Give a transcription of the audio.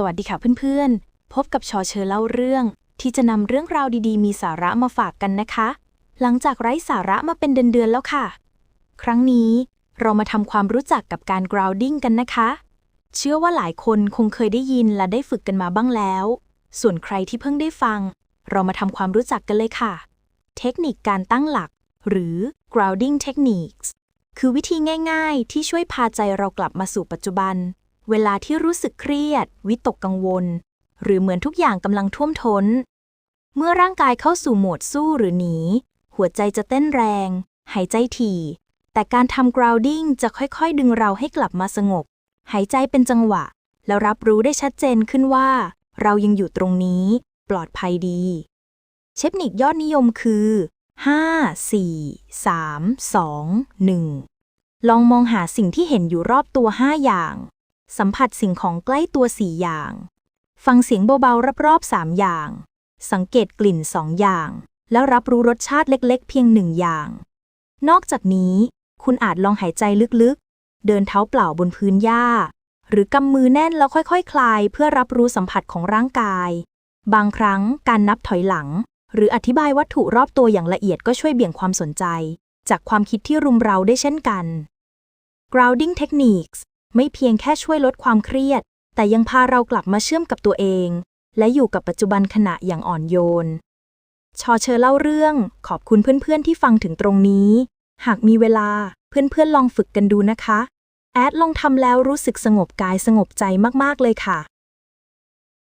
สวัสดีค่ะเพื่อนๆ พบกับชอเชอเล่าเรื่อง ที่จะนำเรื่องราวดีๆ มีสาระมาฝากกันนะคะ หลังจากไร้สาระมาเป็นเดือนๆแล้วค่ะ ครั้งนี้เรามาทำความรู้จักกับการ grounding กันนะคะ เชื่อว่าหลายคนคงเคยได้ยินและได้ฝึกกันมาบ้างแล้ว ส่วนใครที่เพิ่งได้ฟัง เรามาทำความรู้จักกันเลยค่ะ เทคนิคการตั้งหลัก หรือ grounding techniques คือวิธีง่าย ๆ ที่ช่วยพาใจเรากลับมาสู่ปัจจุบัน เวลาที่รู้สึกเครียด วิตกกังวล หรือเหมือนทุกอย่างกำลังท่วมท้น เมื่อร่างกายเข้าสู่โหมดสู้หรือหนี หัวใจจะเต้นแรง หายใจถี่ แต่การทำ grounding จะค่อยๆ ดึงเราให้กลับมาสงบ หายใจเป็นจังหวะ แล้วรับรู้ได้ชัดเจนขึ้นว่า เรายังอยู่ตรงนี้ ปลอดภัยดี เทคนิคยอดนิยมคือ 5 4 3 2 1 ลองมองหาสิ่งที่เห็นอยู่รอบตัว 5 อย่าง สัมผัสสิ่งของใกล้ตัว4อย่าง ฟังเสียงเบาๆรอบๆ3อย่าง สังเกตกลิ่น2อย่าง แล้วรับรู้รสชาติเล็กๆ เพียงหนึ่งอย่าง นอกจากนี้ คุณอาจลองหายใจลึกๆ เดินเท้าเปล่าบนพื้นหญ้า หรือกำมือแน่นแล้วค่อยๆคคลายเพื่อรับรู้สัมผัสของร่างกาย บางครั้งการนับถอยหลัง หรืออธิบายวัตถุรอบตัวอย่างละเอียดก็ช่วยเบี่ยงความสนใจ จากความคิดที่รุมเราได้เช่นกัน grounding techniques ไม่เพียงแค่ช่วยลดความเครียด แต่ยังพาเรากลับมาเชื่อมกับตัวเอง และอยู่กับปัจจุบันขณะอย่างอ่อนโยน ชอเชอเล่าเรื่อง ขอบคุณเพื่อนๆที่ฟังถึงตรงนี้ หากมีเวลาเพื่อนๆลองฝึกกันดูนะคะ แอดลองทำแล้วรู้สึกสงบกายสงบใจมากๆเลยค่ะ